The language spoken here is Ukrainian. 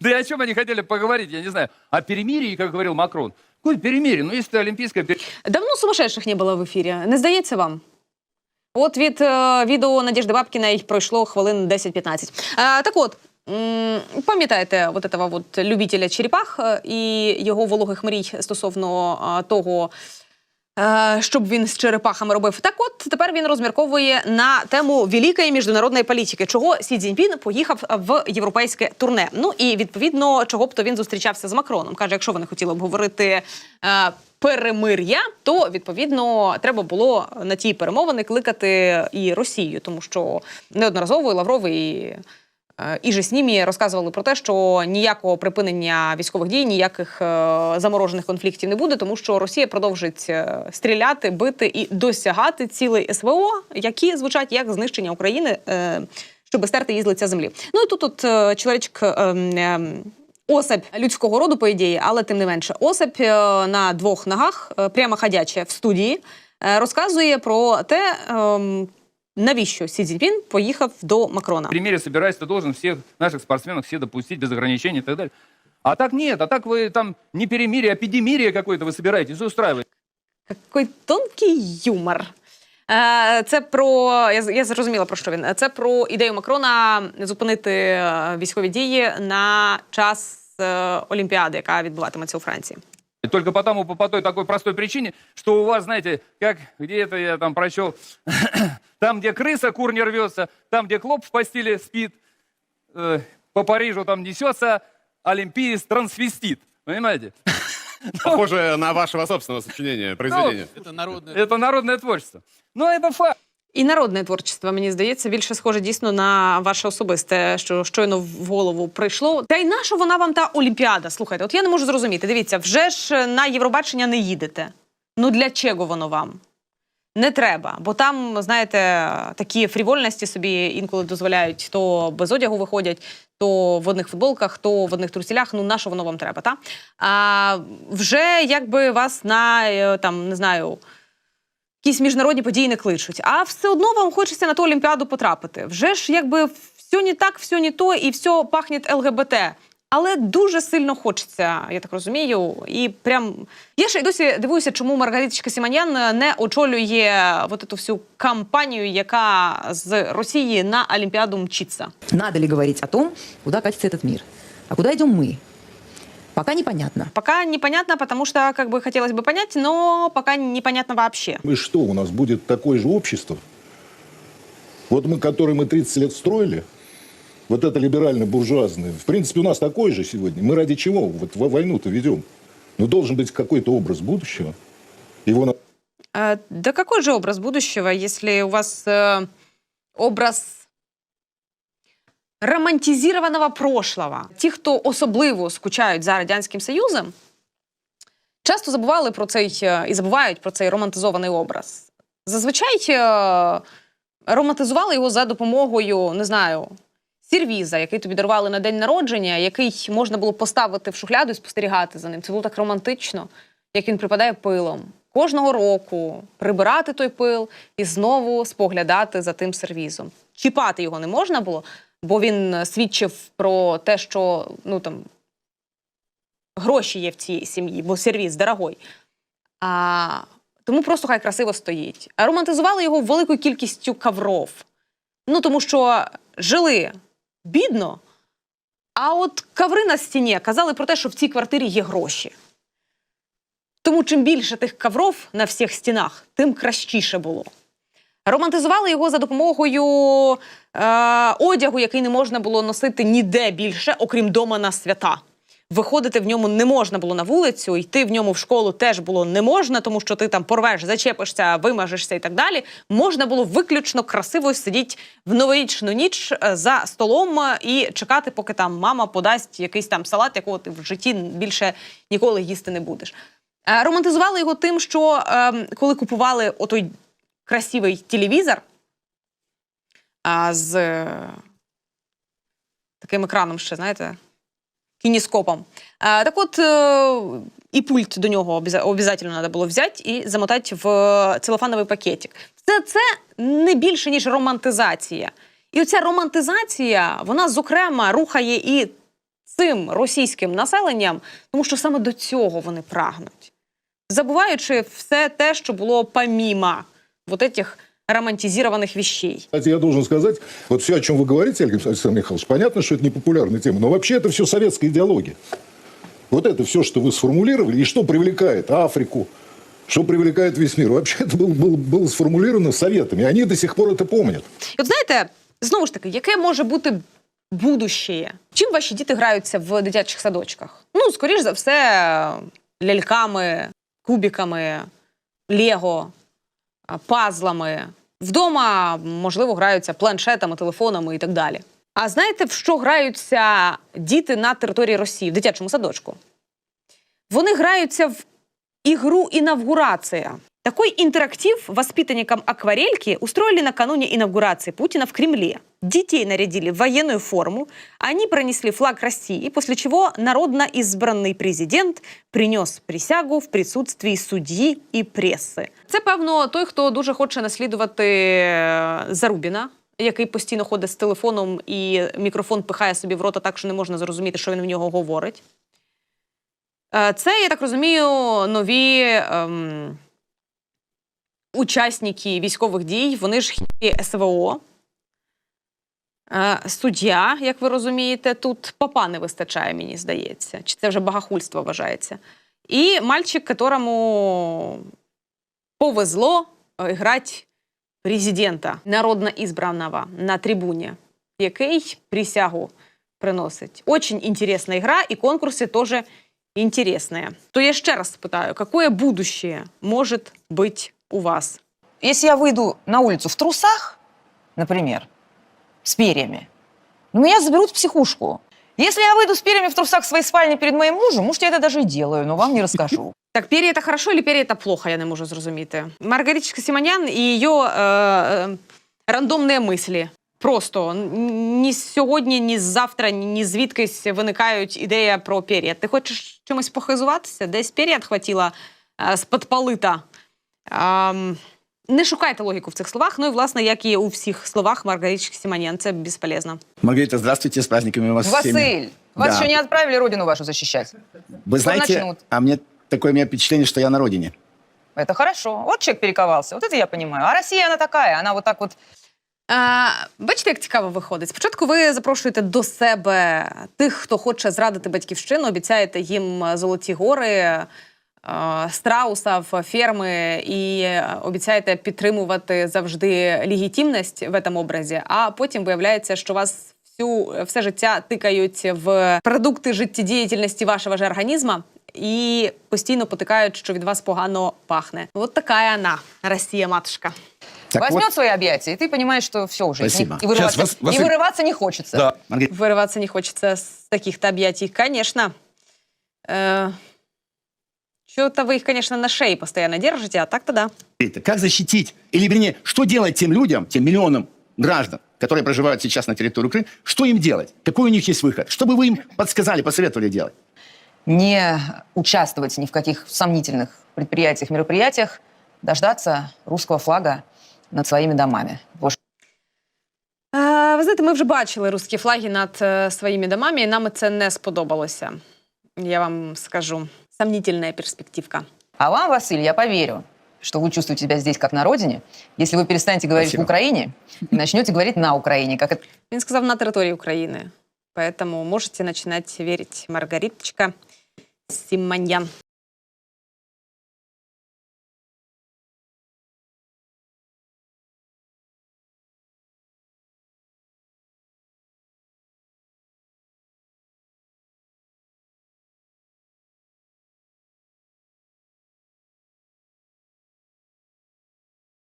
Да и о чем они хотели поговорить, я не знаю. О перемирии, как говорил Макрон. Какое перемирие? Ну, если олимпийское перемирие, Давно сумасшедших не було в ефірі. Не здається вам? От від е, відео Надежди Бабкіної пройшло хвилин 10-15. Е, так от. м, Пам'ятаєте от этого от любителя черепах е, і його вологих мрій стосовно е, того, е, щоб він з черепахами робив. Так от тепер він розмірковує на тему великої міжнародної політики, чого Сі Цзіньпін поїхав в європейське турне. Ну і відповідно, чого б то він зустрічався з Макроном. Каже, якщо вони хотіли обговорити е, перемир'я, то відповідно треба було на ті перемовини кликати і Росію, тому що неодноразово і Лавров і Е, І же снімі розказували про те, що ніякого припинення військових дій, ніяких е, заморожених конфліктів не буде, тому що Росія продовжить е, стріляти, бити і досягати цілей СВО, які звучать як знищення України, е, щоб стерти її з лиця землі. Ну і тут от е, чоловічок. е, е, Особь людського роду, по ідеї, але тим не менше, е, на двох ногах, е, прямо ходяча в студії, е, розказує про те, ем, навіщо Сі Цзіньпін поїхав до Макрона. перемирие собираюсь, ты должен всех наших спортсменов все допустить без ограничений и так далее. А так нет, а так вы там не перемирие, а эпидемирия какой-то вы собираетесь устраивать. Який тонкий юмор. Е, Це про я, з- я зрозуміла про що він. Це про ідею Макрона зупинити е, військові дії на час е, Олімпіади, яка відбуватиметься у Франції. И только потому, по, по той такой простой причине, что у вас, знаете, как где-то я там прочел, там, где крыса, кур не рвется, там, где клоп в постели спит, э, по Парижу там несется олимпиец трансвестит. Понимаете? Похоже на вашего собственного сочинения, произведения. Это народное. Это народное творчество. Но это факт. І народне творчество, мені здається, більше схоже дійсно на ваше особисте, що щойно в голову прийшло. Та й на вона вам та Олімпіада? Слухайте, от я не можу зрозуміти. Дивіться, вже ж на Євробачення не їдете. Ну для чого воно вам? Не треба, бо там, знаєте, такі фрівольності собі інколи дозволяють, то без одягу виходять, то в одних футболках, то в одних трусілях. Ну на що воно вам треба? Та? А вже якби вас на е, там не знаю якісь міжнародні події не кличуть. А все одно вам хочеться на ту Олімпіаду потрапити. Вже ж якби все не так, все не то, і все пахне ЛГБТ. Але дуже сильно хочеться, я так розумію. І прям я ще й досі дивуюся, чому Маргариточка Сіманян не очолює от цю всю кампанію, яка з Росії на Олімпіаду мчиться. Надо ли говорить о том, куда катится этот мир? А куда идем мы? Пока непонятно. Пока непонятно, потому что как бы хотелось бы понять, но пока непонятно вообще. И что, у нас будет такое же общество? Вот мы, которое мы 30 лет строили, вот это либерально-буржуазное, в принципе, у нас такое же сегодня. Мы ради чего вот во- войну-то ведем? Ну, должен быть какой-то образ будущего. Его надо Э, Да какой же образ будущего, если у вас э, образ романтизированного прошлого? Ті, хто особливо скучають за Радянським Союзом, часто забували про цей е, і забувають про цей романтизований образ. Зазвичай е, романтизували його за допомогою, не знаю, сервіза, який тобі дарували на день народження, який можна було поставити в шухляду і спостерігати за ним. Це було так романтично, як він припадає пилом. Кожного року прибирати той пил і знову споглядати за тим сервізом. Чіпати його не можна було, бо він свідчив про те, що ну там гроші є в цій сім'ї, бо сервіз дорогой. А, тому просто хай красиво стоїть. А романтизували його великою кількістю кавров. Ну тому що жили бідно, а от каври на стіні казали про те, що в цій квартирі є гроші. Тому чим більше тих кавров на всіх стінах, тим кращіше було. Романтизували його за допомогою е, одягу, який не можна було носити ніде більше, окрім дома на свята. Виходити в ньому не можна було на вулицю, йти в ньому в школу теж було не можна, тому що ти там порвеш, зачепишся, вимажешся і так далі. Можна було виключно красиво сидіти в новорічну ніч е, за столом і чекати, поки там мама подасть якийсь там салат, якого ти в житті більше ніколи їсти не будеш. Е, Романтизували його тим, що е, коли купували отой красивий телевізор а, з таким екраном ще, знаєте, кініскопом. Е, так от е, і пульт до нього обов'язково треба було взяти і замотати в целофановий пакетик. Це, це не більше, ніж романтизація. І оця романтизація, вона, зокрема, рухає і цим російським населенням, тому що саме до цього вони прагнуть, забуваючи все те, що було помімо вот этих романтизированных вещей. Кстати, я должен сказать, вот все, о чем вы говорите, Александр Михайлович, понятно, что это не популярная тема, но вообще это все советская идеология. Вот это все, что вы сформулировали, и что привлекает Африку, что привлекает весь мир. Вообще это было, было, было сформулировано советами, и они до сих пор это помнят. І от знаєте, знову ж таки, яке може бути будущее? Чим ваші діти граються в дитячих садочках? Ну, скоріш за все, ляльками, кубиками, лего, а, Пазлами. Вдома, можливо, граються планшетами, телефонами і так далі. А знаєте, в що граються діти на території Росії в дитячому садочку? Вони граються в игру «Инавгурация». Такой интерактив воспитанникам акварельки устроили накануне інавгурації Путина в Кремле. Детей нарядили в военную форму, они пронесли флаг России, после чего народно избранный президент принес присягу в присутствии судьи і преси. Це, певно, той, хто дуже хоче наслідувати е, Зарубіна, який постійно ходить з телефоном і мікрофон пихає собі в рота так, що не можна зрозуміти, що він в нього говорить. Е, Це, я так розумію, нові ем, учасники військових дій. Вони ж СВО. Е, Суддя, як ви розумієте, тут папа не вистачає, мені здається. Чи це вже багахульство вважається? І мальчик, которому повезло е, грати президента, народно ізбраного на трибуні, який присягу приносить. Очень інтересна гра, і конкурси теж интересные. То я ще раз спитаю, какое будущее может быть у вас? Если я выйду на улицу в трусах, например, с перьями, ну, меня заберут в психушку. Если я выйду с перьями в трусах в своей спальне перед моим мужем, может, я это даже и делаю, но вам не расскажу. Так, перья это хорошо или перья это плохо, я не можу зрозуміти. Маргариточка Симонян і її е, е, рандомні мислі. Просто н- ні сьогодні, ні завтра, ні, ні звідкись виникають ідея про пер'я. Ти хочеш чимось похизуватися? Десь пер'я відхватила е, з-під полита. Ам, не шукайте логіку в цих словах. Ну і, власне, як і у всіх словах Маргариточки Симонян. Це безполезно. Маргарита, здравствуйте, с праздниками вас всеми. Василь, вас Да. еще не отправили родину вашу защищать. Вы знаете, начнут. а мне такое у меня впечатление, что я на родине. Это хорошо. Вот человек перековался. Вот это я понимаю. А Россия, она такая. Она вот так вот А, бачите, як цікаво виходить. Спочатку ви запрошуєте до себе тих, хто хоче зрадити батьківщину, обіцяєте їм золоті гори, е, страуса в ферми і обіцяєте підтримувати завжди легітимність в цьому образі. А потім виявляється, що вас всю все життя тикають в продукти життєдіяльності вашого ж організму і постійно потикають, що від вас погано пахне. От така вона, Росія, матушка. Так возьмет вот, свои объятия, и ты понимаешь, что все уже. Спасибо. И, вырываться, Сейчас вас- и Василь- вырываться не хочется. да, Маргарита, Вырываться не хочется с таких-то объятий. Конечно. Э, Что-то вы их, конечно, на шее постоянно держите, а так-то да. как защитить, или вернее, что делать тем людям, тем миллионам граждан, которые проживают сейчас на территории Украины, что им делать? Какой у них есть выход? Что бы вы им подсказали, посоветовали делать? Не участвовать ни в каких сомнительных предприятиях, мероприятиях, дождаться русского флага над своими домами. Вот Е, ви знаєте, ми вже бачили русські флаги над е, своїми домами, і нам це не сподобалося. Я вам скажу. Сомнительная перспективка. А вам, Василий, я поверю, что вы чувствуете себя здесь как на родине, если вы перестанете говорить Спасибо. в Украине и начнете говорить на Украине, как это Він сказав на території України. Поэтому можете начинать верить Маргариточка Симоньян.